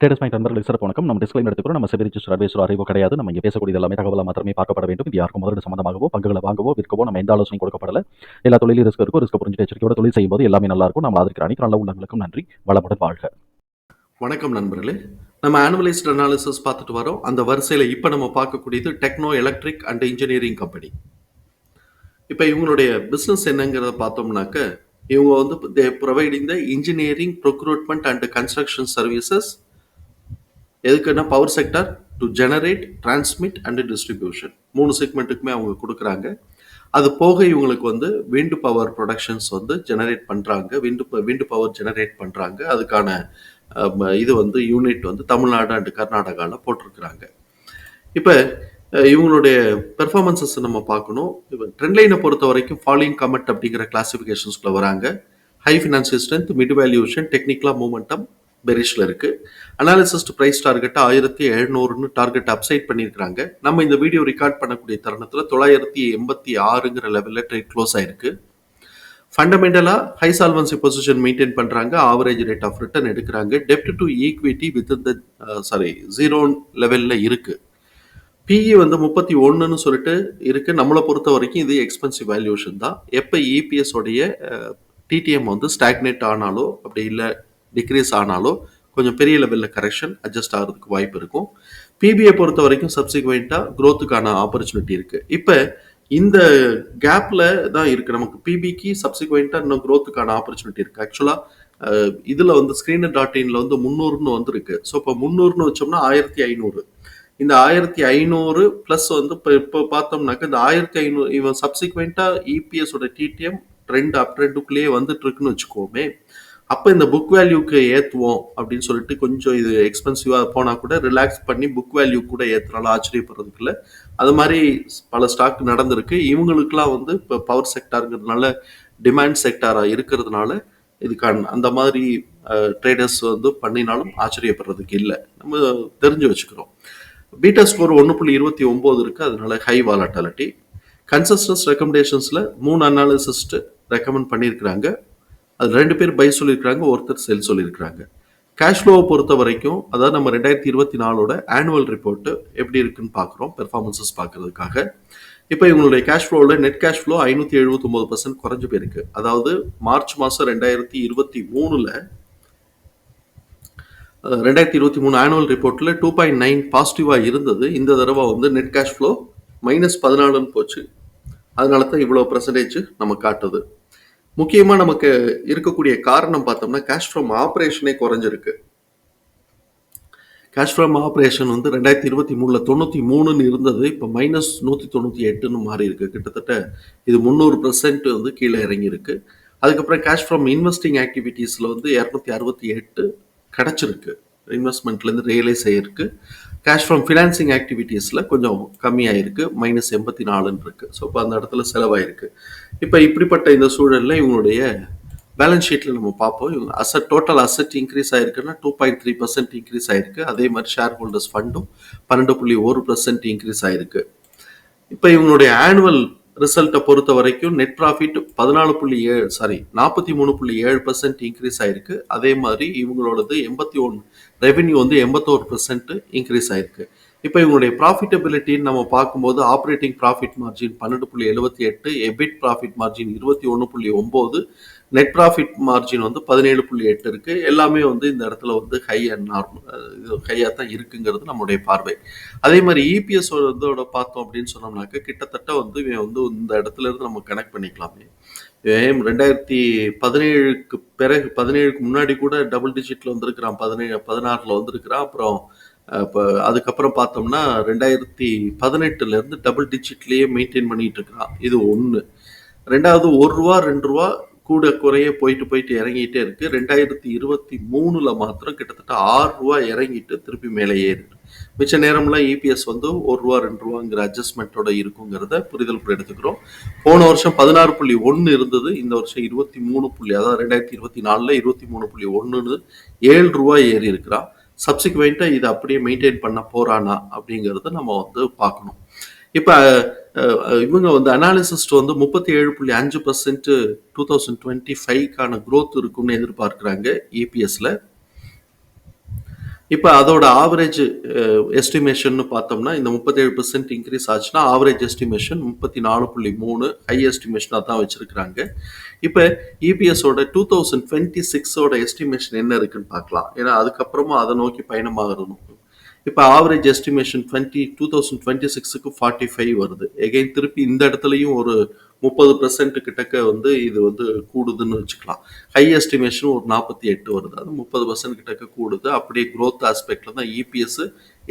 Traders point நண்பர்களுக்கு சிறப்பு வணக்கம். நம்ம டிஸ்கிளைம் எடுத்துக்கிறோம் நம்ம செபி ரிஜிஸ்டர் அட்வைசர் அறிவோ கிடையாது. நம்ம இங்கே பேசக்கூடிய எல்லாமே தகவலாக மாத்திரமே பார்க்கப்பட வேண்டும். இது யாருக்கும் முதலீடு சம்பந்தமாகவோ பங்குகளை வாங்கவோ விற்கவோ நம்ம எந்த ஆலோசனை கொடுக்கப்படல. எல்லா தொழிலும் ரிஸ்க் இருக்கும் ரிஸ்க் புரிஞ்சு எச்சரிக்கையோட தொழில் செய்யும்போது எல்லாமே நல்லா இருக்கும். நம்ம அதற்கு அனைத்து நல்ல உள்ளங்களுக்கும் நன்றி. வளமுடன் வாழ்க. வணக்கம் நண்பர்களே. நம்ம ஆனுவலைஸ்ட் அனாலிசிஸ் பார்த்துட்டு வரோம். அந்த வரிசையில் இப்போ நம்ம பார்க்கக்கூடியது techno electric and engineering company இப்போ இவங்களுடைய பிஸ்னஸ் என்னங்கிறத பார்த்தோம்னாக்க இவங்க வந்து they providing the engineering procurement and construction services எதுக்குன்னா power sector to generate transmit and distribution மூணு செக்மெண்ட்டுக்குமே அவங்க கொடுக்குறாங்க. அது போக இவங்களுக்கு வந்து விண்டு பவர் ப்ரொடக்ஷன்ஸ் வந்து ஜெனரேட் பண்ணுறாங்க விண்டு விண்டு பவர் ஜெனரேட் பண்ணுறாங்க அதுக்கான இது வந்து யூனிட் வந்து தமிழ்நாடு அண்ட் கர்நாடகாவில் போட்டிருக்கிறாங்க. இப்போ இவங்களுடைய பெர்ஃபார்மன்சஸ் நம்ம பார்க்கணும். இப்போ ட்ரெண்ட் லைனை பொறுத்த வரைக்கும் ஃபாலோயிங் கமெண்ட் அப்படிங்கிற கிளாசிஃபிகேஷன்ஸ்குள்ள வராங்க. High financial strength mid valuation டெக்னிக்கலாக மூமெண்டம் பெரிஷில் இருக்குது அனாலிசிஸ்ட் ப்ரைஸ் டார்கெட்டை ஆயிரத்தி எழுநூறுன்னு டார்கெட் அப்சைட் பண்ணியிருக்காங்க நம்ம இந்த வீடியோ ரெக்கார்ட் பண்ணக்கூடிய தருணத்தில் தொள்ளாயிரத்தி எண்பத்தி ஆறுங்கிற லெவலில் ட்ரேட் க்ளோஸ் ஆயிருக்கு. ஃபண்டமெண்டலாக ஹை சால்வன்சி பொசிஷன் மெயின்டைன் பண்ணுறாங்க ஆவரேஜ் ரேட் ஆஃப் ரிட்டர்ன் எடுக்கிறாங்க. டெப்ட் to equity with the sorry zero லெவலில் இருக்குது பிஇ வந்து முப்பத்தி ஒன்றுன்னு சொல்லிட்டு இருக்குது நம்மளை பொறுத்த வரைக்கும் இது எக்ஸ்பென்சிவ் வேல்யூஷன் தான். எப்போ இபிஎஸ் உடைய uh, டிடிஎம் வந்து ஸ்டாக்னேட் ஆனாலோ அப்படி இல்லை டிக்ரீஸ் ஆனாலும் கொஞ்சம் பெரிய லெவலில் கரெக்ஷன் அட்ஜஸ்ட் ஆகிறதுக்கு வாய்ப்பு இருக்கும். பிபிஐ பொறுத்த வரைக்கும் சப்சிக்வெண்ட்டாக க்ரோத்துக்கான ஆப்பர்ச்சுனிட்டி இருக்குது இப்போ இந்த கேப்பில் தான் இருக்குது நமக்கு பிபிக்கு சப்சிக்வெண்ட்டாக இன்னும் க்ரோத்துக்கான ஆப்பர்ச்சுனிட்டி இருக்குது ஆக்சுவலாக இதில் வந்து ஸ்க்ரீனர் டாட் இனில் வந்து முந்நூறுன்னு வந்திருக்கு. ஸோ இப்போ முந்நூறுன்னு வச்சோம்னா ஆயிரத்தி ஐநூறு. இந்த ஆயிரத்தி ஐநூறு ப்ளஸ் வந்து இப்போ இப்போ பார்த்தோம்னாக்க இந்த ஆயிரத்தி ஐநூறு இவன் சப்சிக்வெண்ட்டாக இபிஎஸோட டிடிஎம் ட்ரெண்ட் அப் ட்ரெண்டுக்குள்ளேயே வந்துட்டு இருக்குன்னு வச்சுக்கோமே. அப்போ இந்த புக் வேல்யூக்கு ஏற்றுவோம் அப்படின்னு சொல்லிட்டு கொஞ்சம் இது எக்ஸ்பென்சிவாக போனால் கூட ரிலாக்ஸ் பண்ணி புக் வேல்யூ கூட ஏற்றுனாலும் ஆச்சரியப்படுறதுக்கு இல்லை அது மாதிரி பல ஸ்டாக் நடந்திருக்கு. இவங்களுக்குலாம் வந்து இப்போ பவர் செக்டாருங்கிறதுனால டிமாண்ட் செக்டாராக இருக்கிறதுனால இதுக்கான அந்த மாதிரி ட்ரேடர்ஸ் வந்து பண்ணினாலும் ஆச்சரியப்படுறதுக்கு இல்லை. நம்ம தெரிஞ்சு வச்சுக்கிறோம். பீட்டா ஸ்கோர் ஒன்று புள்ளி இருபத்தி ஒம்பது இருக்குது அதனால ஹை வாலட்டாலிட்டி கன்சஸ்டன்ஸ் ரெக்கமெண்டேஷன்ஸில் மூணு அனாலிசிஸ்ட் ரெக்கமெண்ட் பண்ணியிருக்கிறாங்க. அது ரெண்டு பேர் பை சொல்லியிருக்கிறாங்க ஒருத்தர் செல் சொல்லியிருக்கிறாங்க. கேஷ் ஃப்ளோவை பொறுத்த வரைக்கும் அதாவது நம்ம ரெண்டாயிரத்தி இருபத்தி நாலோட ஆனுவல் ரிப்போர்ட்டு எப்படி இருக்குன்னு பார்க்குறோம் பெர்ஃபார்மன்சஸ் பார்க்கறதுக்காக. இப்போ இவங்களுடைய கேஷ் ஃப்ளோவில் நெட் கேஷ் ஃப்ளோ ஐநூற்றி எழுபத்தொம்போது பர்சன்ட் குறைஞ்சு போயிருக்கு. அதாவது மார்ச் மாதம் ரெண்டாயிரத்தி இருபத்தி மூணில் ரெண்டாயிரத்தி இருபத்தி மூணு ஆனுவல் ரிப்போர்ட்டில் டூ பாயிண்ட் நைன் பாசிட்டிவாக இருந்தது. இந்த தடவை வந்து நெட் கேஷ் ஃப்ளோ மைனஸ் பதினாலுன்னு போச்சு. அதனால தான் இவ்வளோ பர்சன்டேஜ் நம்ம காட்டுது. முக்கியமாக நமக்கு இருக்கக்கூடிய காரணம் பார்த்தோம்னா கேஷ் ஃப்ரம் ஆப்ரேஷனே குறைஞ்சிருக்கு. கேஷ் ஃப்ரம் ஆப்ரேஷன் வந்து ரெண்டாயிரத்தி இருபத்தி மூணில் தொண்ணூற்றி மூணுன்னு இருந்தது இப்போ மைனஸ் நூற்றி தொண்ணூற்றி எட்டுன்னு மாறி இருக்கு கிட்டத்தட்ட இது முந்நூறு பர்சன்ட் வந்து கீழே இறங்கியிருக்கு. அதுக்கப்புறம் கேஷ் ஃப்ரம் இன்வெஸ்டிங் ஆக்டிவிட்டீஸில் வந்து இரநூத்தி அறுபத்தி எட்டு கிடச்சிருக்கு. இன்வெஸ்ட்மெண்ட்லேருந்து ரியலைஸ் ஆகிருக்கு கேஷ் ஃப்ரம் ஃபினான்சிங் ஆக்டிவிட்டீஸில் கொஞ்சம் கம்மியாயிருக்கு. மைனஸ் எண்பத்தி நாலுன்னு இருக்குது ஸோ இப்போ அந்த இடத்துல செலவாயிருக்கு. இப்போ இப்படிப்பட்ட இந்த சூழலில் இவங்களுடைய பேலன்ஸ் ஷீட்டில் நம்ம பார்ப்போம். இவங்க அசட் டோட்டல் அசட் இன்க்ரீஸ் ஆயிருக்குன்னா two point three percent increase ஆயிருக்கு. அதே மாதிரி ஷேர் ஹோல்டர்ஸ் ஃபண்டும் பன்னெண்டு புள்ளி ஒரு பர்சன்ட் இன்க்ரீஸ் ஆயிருக்கு. இப்போ இவங்களுடைய ஆனுவல் ரிசல்ட்டை பொறுத்த வரைக்கும் நெட் ப்ராஃபிட் பதினாலு புள்ளி ஏழு சாரி நாற்பத்தி மூணு புள்ளி ஏழு பர்சன்ட் இன்க்ரீஸ் ஆயிருக்கு. அதே மாதிரி இவங்களோடது எண்பத்தி ஒன்று ரெவென்யூ வந்து எண்பத்தோரு பர்சன்ட் இன்க்ரீஸ் ஆயிருக்கு. இப்போ இவங்களுடைய ப்ராஃபிட்டபிலிட்டின்னு நம்ம பார்க்கும்போது ஆப்ரேட்டிங் ப்ராஃபிட் மார்ஜின் பன்னெண்டு புள்ளி எழுபத்தி எட்டு எபிட் ப்ராஃபிட் மார்ஜின் இருபத்தி ஒன்று புள்ளி ஒம்பது நெட் ப்ராஃபிட் மார்ஜின் வந்து பதினேழு புள்ளி எட்டு இருக்குது எல்லாமே வந்து இந்த இடத்துல வந்து ஹை அண்ட் நார்மல் இது ஹையாக தான் இருக்குங்கிறது நம்மளுடைய பார்வை. அதே மாதிரி இபிஎஸ் இதோட பார்த்தோம் அப்படின்னு சொன்னோம்னாக்க கிட்டத்தட்ட வந்து இவன் வந்து இந்த இடத்துல இருந்து நம்ம கனெக்ட் பண்ணிக்கலாமே. ரெண்டாயிரத்தி பதினேழுக்கு பிறகு பதினேழுக்கு முன்னாடி கூட டபுள் டிஜிட்டில் வந்திருக்கிறான். பதினேழு பதினாறில் வந்திருக்கிறான். அப்புறம் இப்போ அதுக்கப்புறம் பார்த்தோம்னா ரெண்டாயிரத்தி பதினெட்டுலேருந்து டபுள் டிஜிட்லேயே மெயின்டைன் பண்ணிகிட்டு இருக்கிறான். இது ஒன்று ரெண்டாவது ஒரு ரூபா ரெண்டு ரூபா கூட குறைய போயிட்டு போயிட்டு இறங்கிட்டே இருக்கு. ரெண்டாயிரத்தி இருபத்தி மூணுல மாத்திரம் கிட்டத்தட்ட ஆறு ரூபா இறங்கிட்டு திருப்பி மேலே ஏறிடு மிச்ச நேரம்லாம் இபிஎஸ் வந்து ஒரு ரூபா ரெண்டு ரூபாங்கிற அட்ஜஸ்ட்மெண்ட்டோட இருக்குங்கிறத புரிதல் எடுத்துக்கிறோம். போன வருஷம் பதினாறு புள்ளி ஒன்று இருந்தது. இந்த வருஷம் இருபத்தி மூணு புள்ளி அதாவது ரெண்டாயிரத்தி இருபத்தி நாலில் இருபத்தி மூணு புள்ளி ஒன்றுன்னு ஏழு ரூபா ஏறி இருக்கிறான். சப்சிக்வெண்ட்டாக இதை அப்படியே மெயின்டைன் பண்ண போறானா அப்படிங்கிறத நம்ம வந்து பார்க்கணும். இப்போ இவங்க வந்து அனாலிசிஸ்ட் வந்து முப்பத்தி ஏழு புள்ளி அஞ்சு பர்சன்ட் டூ தௌசண்ட் டுவெண்ட்டி ஃபைவ்க்கான க்ரோத் இருக்கும்னு எதிர்பார்க்குறாங்க ஏபிஎஸ்ல இப்போ அதோட ஆவரேஜ் எஸ்டிமேஷன் பார்த்தோம்னா இந்த முப்பத்தேழு பெர்சென்ட் இன்க்ரீஸ் ஆச்சுன்னா ஆவரேஜ் எஸ்டிமேஷன் முப்பத்தி நாலு புள்ளி மூணு ஹை எஸ்டிமேஷனாக தான் வச்சிருக்கிறாங்க. இப்போ இபிஎஸோட டூ தௌசண்ட் டுவெண்ட்டி சிக்ஸோட எஸ்டிமேஷன் என்ன இருக்குன்னு பார்க்கலாம். ஏன்னா அதுக்கப்புறமா அதை நோக்கி பயணமாகணும். இப்போ average estimation twenty two thousand twenty சிக்ஸுக்கு ஃபார்ட்டி ஃபைவ் வருது. எகைன் திருப்பி இந்த இடத்துலையும் ஒரு முப்பது பெர்சென்ட் கிட்டக்க வந்து இது வந்து கூடுதுன்னு வச்சுக்கலாம். ஹை எஸ்டிமேஷன் ஒரு நாற்பத்தி எட்டு வருது. அது முப்பது பர்சன்ட் கிட்டக்க கூடுது. அப்படியே க்ரோத் ஆஸ்பெக்டில் தான் இபிஎஸ்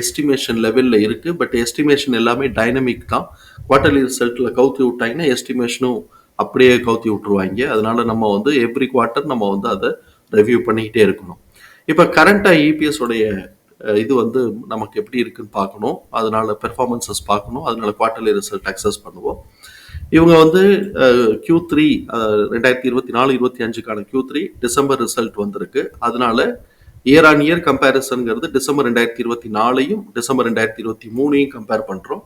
எஸ்டிமேஷன் லெவலில் இருக்குது பட் எஸ்டிமேஷன் எல்லாமே டைனமிக் தான். குவார்டர்லி ரிசல்ட்டில் கவுத்தி விட்டாங்கன்னா எஸ்டிமேஷனும் அப்படியே கவுத்தி விட்டுருவாங்க. அதனால நம்ம வந்து எவ்ரி குவார்ட்டர் நம்ம வந்து அதை ரிவ்யூ பண்ணிக்கிட்டே இருக்கணும். இப்போ கரண்ட்டாக இபிஎஸ் உடைய இது வந்து நமக்கு எப்படி இருக்குன்னு பார்க்கணும். அதனால பெர்ஃபார்மன்சஸ் பார்க்கணும். அதனால குவார்டர்லி ரிசல்ட் அக்சஸ் பண்ணுவோம். இவங்க வந்து கியூ த்ரீ ரெண்டாயிரத்தி இருபத்தி நாலு இருபத்தி அஞ்சுக்கான கியூ த்ரீ டிசம்பர் ரிசல்ட் வந்திருக்கு. அதனால இயர் ஆன் இயர் கம்பேரிசன்ங்கிறது டிசம்பர் ரெண்டாயிரத்தி இருபத்தி நாலையும் டிசம்பர் ரெண்டாயிரத்தி இருபத்தி மூணையும் கம்பேர் பண்ணுறோம்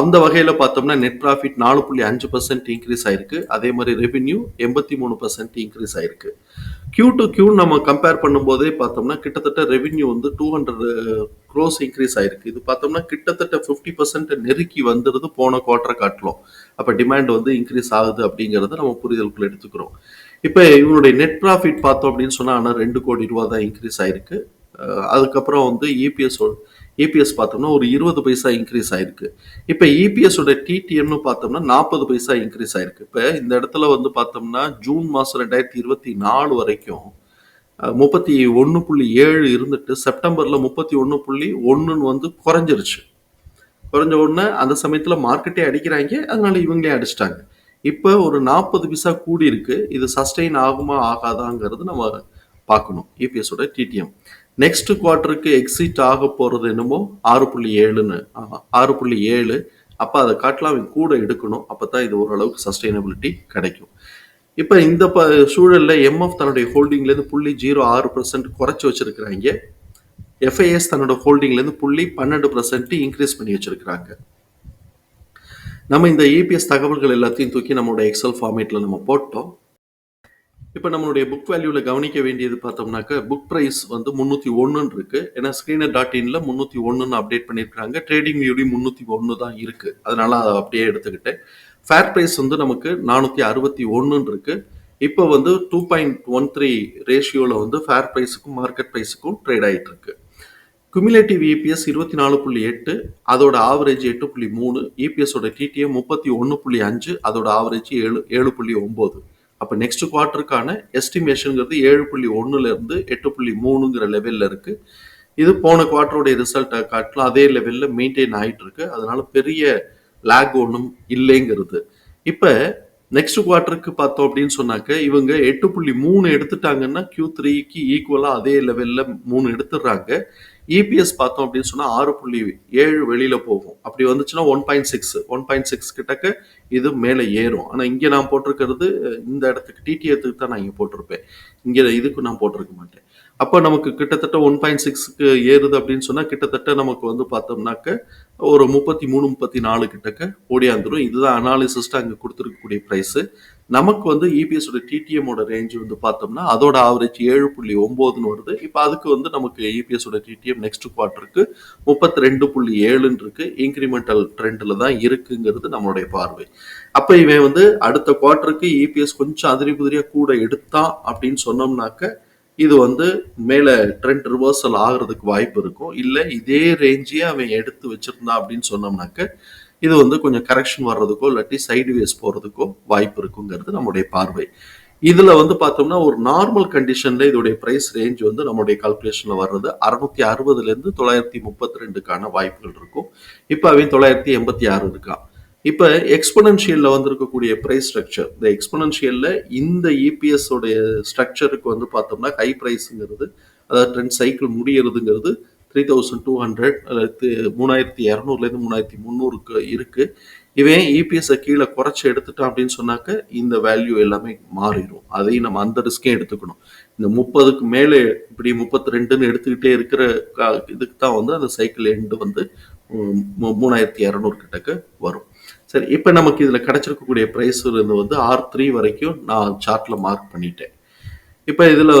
அந்த வகையில் பார்த்தோம்னா நெட் ப்ராஃபிட் நாலு புள்ளி அஞ்சு பர்சன்ட் இன்க்ரீஸ் ஆயிருக்கு. அதே மாதிரி ரெவென்யூ எண்பத்தி மூணு பர்சன்ட் இன்க்ரீஸ் ஆயிருக்கு. கியூ டு கியூ நம்ம கம்பேர் பண்ணும்போதே பார்த்தோம்னா கிட்டத்தட்ட ரெவின்யூ வந்து டூ ஹண்ட்ரட் க்ரோஸ் இன்க்ரீஸ் ஆயிருக்கு. இது பார்த்தோம்னா கிட்டத்தட்ட ஃபிஃப்டி பர்சன்ட் நெருக்கி வந்துடுது போன குவார்டரை காட்டிலும். அப்போ டிமாண்ட் வந்து இன்க்ரீஸ் ஆகுது அப்படிங்கிறத நம்ம புரிதலுக்குள்ள எடுத்துக்கிறோம். இப்போ இவனுடைய நெட் ப்ராஃபிட் பார்த்தோம் அப்படின்னு சொன்னால் ஆனால் ரெண்டு கோடி ரூபா தான் இன்க்ரீஸ் ஆயிருக்கு அதுக்கப்புறம் வந்து இபிஎஸ் இபிஎஸ் பார்த்தோம்னா ஒரு இருபது பைசா இன்க்ரீஸ் ஆயிருக்கு. இப்போ இபிஎஸோட டிடிஎம்னு பார்த்தோம்னா நாற்பது பைசா இன்க்ரீஸ் ஆயிருக்கு. இப்போ இந்த இடத்துல வந்து பார்த்தோம்னா ஜூன் மாதம் ரெண்டாயிரத்தி இருபத்தி நாலு வரைக்கும் முப்பத்தி ஒன்று புள்ளி ஏழு இருந்துட்டு செப்டம்பரில் முப்பத்தி ஒன்று புள்ளி ஒன்றுன்னு வந்து குறைஞ்சிருச்சு. குறைஞ்ச உடனே அந்த சமயத்தில் மார்க்கெட்டே அடிக்கிறாங்க. அதனால இவங்களே அடிச்சிட்டாங்க. இப்போ ஒரு நாற்பது பைசா கூடி இருக்கு இது சஸ்டெயின் ஆகுமா ஆகாதாங்கிறது நம்ம பார்க்கணும். இபிஎஸோட டிடிஎம் நெக்ஸ்ட் குவார்ட்டருக்கு எக்ஸிட் ஆக போகிறது என்னமோ ஆறு புள்ளி ஏழுன்னு. ஆறு புள்ளி ஏழு. அப்போ அதை காட்டலாம் அவங்க கூட எடுக்கணும். அப்போ தான் இது ஓரளவுக்கு சஸ்டைனபிலிட்டி கிடைக்கும். இப்போ இந்த ப சூழலில் எம்எஃப் தன்னுடைய ஹோல்டிங்லேருந்து புள்ளி ஜீரோ ஆறு பர்சன்ட் குறைச்சி வச்சிருக்கிறாங்க. எஃப்ஐஎஸ் தன்னோட ஹோல்டிங்லேருந்து புள்ளி பன்னெண்டு பர்சன்ட் இன்க்ரீஸ் பண்ணி வச்சுருக்கிறாங்க. நம்ம இந்த இபிஎஸ் தகவல்கள் எல்லாத்தையும் தூக்கி நம்மளோட எக்ஸல் ஃபார்மேட்டில் நம்ம போட்டோம். இப்போ நம்மளுடைய புக் வேல்யூவில் கவனிக்க வேண்டியது பார்த்தோம்னாக்க புக் ப்ரைஸ் வந்து முந்நூற்றி ஒன்றுன்னு இருக்குது ஏன்னா ஸ்க்ரீனர் டாட் இனில் முந்நூற்றி ஒன்றுன்னு அப்டேட் பண்ணியிருக்காங்க ட்ரேடிங் வியூடி முந்நூற்றி ஒன்று தான் இருக்குது அதனால் அதை அப்படியே எடுத்துக்கிட்டேன். ஃபேர் ப்ரைஸ் வந்து நமக்கு நானூற்றி அறுபத்தி ஒன்றுன்னு இருக்குது இப்போ வந்து டூ பாயிண்ட் ஒன் த்ரீ ரேஷியோவில் வந்து ஃபேர் ப்ரைஸுக்கும் மார்க்கெட் ப்ரைஸுக்கும் ட்ரேட் ஆயிட்டு இருக்கு. குமுலேட்டிவ் இபிஎஸ் இருபத்தி நாலு புள்ளி எட்டு அதோட ஆவரேஜ் எட்டு புள்ளி மூணு இபிஎஸோட டிடிஎம் முப்பத்தி ஒன்று புள்ளி அஞ்சு அதோட ஆவரேஜ் ஏழு ஏழு புள்ளி ஒம்பது அப்போ நெக்ஸ்ட் குவார்ட்டருக்கான எஸ்டிமேஷனுங்கிறது ஏழு புள்ளி ஒன்றுலேருந்து எட்டு புள்ளி மூணுங்கிற லெவலில் இருக்குது இது போன குவார்ட்டருடைய ரிசல்ட்டை காட்டிலும் அதே லெவலில் மெயின்டைன் ஆகிட்டு இருக்கு அதனால பெரிய லேக் ஒன்றும் இல்லைங்கிறது. இப்போ நெக்ஸ்ட் குவார்ட்டருக்கு பார்த்தோம் அப்படின்னு சொன்னாக்க இவங்க எட்டு புள்ளி மூணு எடுத்துட்டாங்கன்னா கியூ த்ரீக்கு ஈக்குவலாக அதே லெவலில் மூணு எடுத்துடுறாங்க. இபிஎஸ் பார்த்தோம் அப்படின்னு சொன்னால் ஆறு புள்ளி ஏழு வெளியில் போகும். அப்படி வந்துச்சுன்னா one point six one point six கிட்டக்க இது மேலே ஏறும். ஆனால் இங்கே நான் போட்டிருக்கிறது இந்த இடத்துக்கு டிடிஎத்துக்கு தான் நான் இங்கே போட்டிருப்பேன். இங்கே இதுக்கு நான் போட்டிருக்க மாட்டேன். அப்போ நமக்கு கிட்டத்தட்ட ஒன் பாயிண்ட் சிக்ஸுக்கு ஏறுது அப்படின்னு சொன்னால் கிட்டத்தட்ட நமக்கு வந்து பார்த்தோம்னாக்க ஒரு முப்பத்தி மூணு முப்பத்தி நாலு கிட்டக்க ஓடியாந்துடும் இதுதான் அனாலிசிஸ்ட்டு அங்கே கொடுத்துருக்கக்கூடிய ப்ரைஸு நமக்கு வந்து இபிஎஸோட டிடிஎம்மோட ரேஞ்ச் வந்து பார்த்தோம்னா அதோட ஆவரேஜ் ஏழு புள்ளி ஒம்போதுன்னு வருது. இப்போ அதுக்கு வந்து நமக்கு இபிஎஸோட டிடிஎம் நெக்ஸ்ட் குவார்ட்டருக்கு முப்பத்தி ரெண்டு புள்ளி ஏழுன்னு இருக்கு. இன்க்ரிமெண்டல் ட்ரெண்டில் தான் இருக்குங்கிறது நம்மளுடைய பார்வை. அப்போ இவன் வந்து அடுத்த குவார்ட்டருக்கு இபிஎஸ் கொஞ்சம் அதிரி புதிரியாக கூட எடுத்தான் அப்படின்னு சொன்னோம்னாக்க இது வந்து மேலே ட்ரெண்ட் ரிவர்சல் ஆகிறதுக்கு வாய்ப்பு இருக்கும். இல்லை இதே ரேஞ்சே அவன் எடுத்து வச்சிருந்தான் அப்படின்னு சொன்னோம்னாக்க இது வந்து கொஞ்சம் கரெக்ஷன் வர்றதுக்கோ இல்லாட்டி சைடுவேஸ் போகிறதுக்கோ வாய்ப்பு இருக்குங்கிறது நம்முடைய பார்வை. இதில் வந்து பார்த்தோம்னா ஒரு நார்மல் கண்டிஷனில் இதோடைய ப்ரைஸ் ரேஞ்ச் வந்து நம்மளுடைய கால்குலேஷனில் வர்றது அறுநூத்தி அறுபதுலேருந்து தொள்ளாயிரத்தி முப்பத்தி ரெண்டுக்கான வாய்ப்புகள் இருக்கும். இப்போ அவன் தொள்ளாயிரத்தி எண்பத்தி ஆறு இருக்கான். இப்போ எக்ஸ்பொனன்ஷியலில் வந்திருக்கக்கூடிய ப்ரைஸ் ஸ்ட்ரக்சர் இந்த எக்ஸ்பொனன்ஷியலில் இந்த இபிஎஸ் உடைய ஸ்ட்ரக்சருக்கு வந்து பார்த்தோம்னா ஹை ப்ரைஸுங்கிறது அதாவது ட்ரெண்ட் சைக்கிள் முடியறதுங்கிறது த்ரீ தௌசண்ட் டூ ஹண்ட்ரட் மூணாயிரத்தி இரநூறுலேருந்து மூணாயிரத்தி முந்நூறுக்கு இருக்குது இவன் இபிஎஸ்ஸை கீழே குறைச்சி எடுத்துட்டான் அப்படின்னு சொன்னாக்க இந்த வேல்யூ எல்லாமே மாறிடும். அதையும் நம்ம அந்த ரிஸ்கே எடுத்துக்கணும். இந்த முப்பதுக்கு மேலே இப்படி முப்பத்தி ரெண்டுன்னு எடுத்துக்கிட்டே இருக்கிற கா- இதுக்கு தான் வந்து அந்த சைக்கிள் எண்டு வந்து மூணாயிரத்தி இரநூறு கிட்டக்கு வரும். சரி இப்போ நமக்கு இதில் கிடைச்சிருக்கக்கூடிய ப்ரைஸ் இருந்து வந்து ஆர் த்ரீ வரைக்கும் நான் சார்ட்டில் மார்க் பண்ணிட்டேன். இப்போ இதில்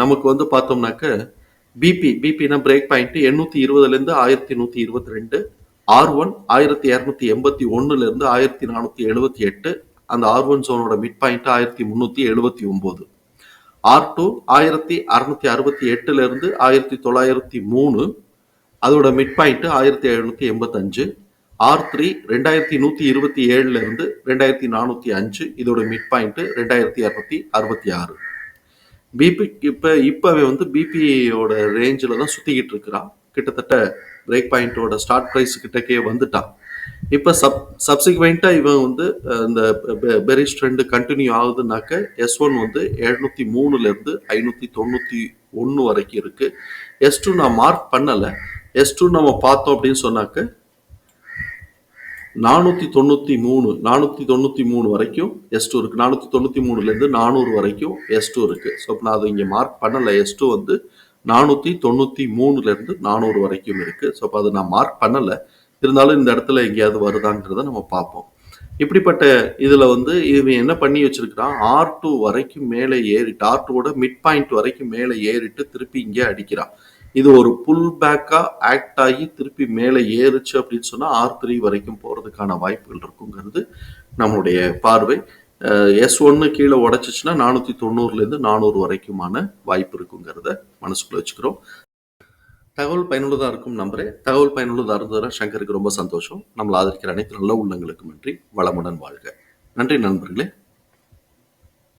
நமக்கு வந்து பார்த்தோம்னாக்க பிபி பிபினா பிரேக் பாயிண்ட் எண்ணூத்தி இருபதுல இருந்து ஆயிரத்தி நூத்தி இருபத்தி ரெண்டு ஆர் ஒன் ஆயிரத்தி இரநூத்தி எண்பத்தி ஒன்றுலேருந்து இருந்து ஆயிரத்தி நானூத்தி எழுபத்தி எட்டு அந்த ஆர் ஒன் சோனோட மிட் பாயிண்ட் ஆயிரத்தி முன்னூத்தி எழுபத்தி ஒன்பது. ஆர் டூ ஆயிரத்தி அறுநூத்தி அறுபத்தி எட்டுல இருந்து ஆயிரத்தி தொள்ளாயிரத்தி மூணு அதோட மிட் பாயிண்ட் ஆயிரத்தி எழுநூத்தி எண்பத்தஞ்சு ஆர் த்ரீ ரெண்டாயிரத்தி நூத்தி இருபத்தி ஏழுல இருந்து ரெண்டாயிரத்தி நானூத்தி அஞ்சு இதோட மிட் பாயிண்ட் ரெண்டாயிரத்தி இரநூத்தி அறுபத்தி ஆறு. பிபி இப்போ இப்போவே வந்து பிபியோட ரேஞ்சில் தான் சுற்றிக்கிட்டு இருக்கிறான் கிட்டத்தட்ட பிரேக் பாயிண்டோட ஸ்டார்ட் ப்ரைஸ் கிட்டக்கே வந்துட்டான். இப்போ சப் சப்சிக்வெண்ட்டாக இவன் வந்து இந்த பெரிஸ் ட்ரெண்டு கண்டினியூ ஆகுதுனாக்க எஸ் ஒன் வந்து எழுநூற்றி மூணுலேருந்து ஐநூற்றி தொண்ணூற்றி ஒன்று வரைக்கும் இருக்குது எஸ் டூ நான் மார்க் பண்ணலை. எஸ் டூ நம்ம பார்த்தோம் அப்படின்னு சொன்னாக்க நானூற்றி தொண்ணூற்றி மூணு நானூற்றி தொண்ணூற்றி மூணு வரைக்கும் எஸ் டூ இருக்குது நானூற்றி தொண்ணூற்றி மூணுலேருந்து நானூறு வரைக்கும் எஸ் டூ இருக்குது ஸோ நான் அதை இங்கே மார்க் பண்ணலை. எஸ் டூ வந்து நானூற்றி தொண்ணூற்றி மூணுலேருந்து நானூறு வரைக்கும் இருக்குது ஸோ அப்போ அதை நான் மார்க் பண்ணலை. இருந்தாலும் இந்த இடத்துல எங்கேயாவது வருதாங்கிறத நம்ம பார்ப்போம். இப்படிப்பட்ட இதில் வந்து இவன் என்ன பண்ணி வச்சிருக்கிறான்? ஆர் டூ வரைக்கும் மேலே ஏறிட்டு ஆர் டூவோட மிட் பாயிண்ட் வரைக்கும் மேலே ஏறிட்டு திருப்பி இங்கே அடிக்கிறான். இது ஒரு புல் பேக்காக ஆக்ட் ஆகி திருப்பி மேலே ஏறுச்சு அப்படின்னு சொன்னால் ஆர் த்ரீ வரைக்கும் போகிறதுக்கான வாய்ப்புகள் இருக்குங்கிறது நம்மளுடைய பார்வை. எஸ் ஒன்று கீழே உடச்சிச்சுன்னா நானூற்றி தொண்ணூறுலேருந்து நானூறு வரைக்குமான வாய்ப்பு இருக்குங்கிறத மனசுக்குள்ளே வச்சுக்கிறோம். தகவல் பயனுள்ளதாக இருக்கும் நம்புறேன். தகவல் பயனுள்ளதாக இருந்ததுன்னா சங்கருக்கு ரொம்ப சந்தோஷம். நம்மளை ஆதரிக்கிற அனைத்து நல்ல உள்ளங்களுக்கும் நன்றி. வளமுடன் வாழ்க. நன்றி நண்பர்களே.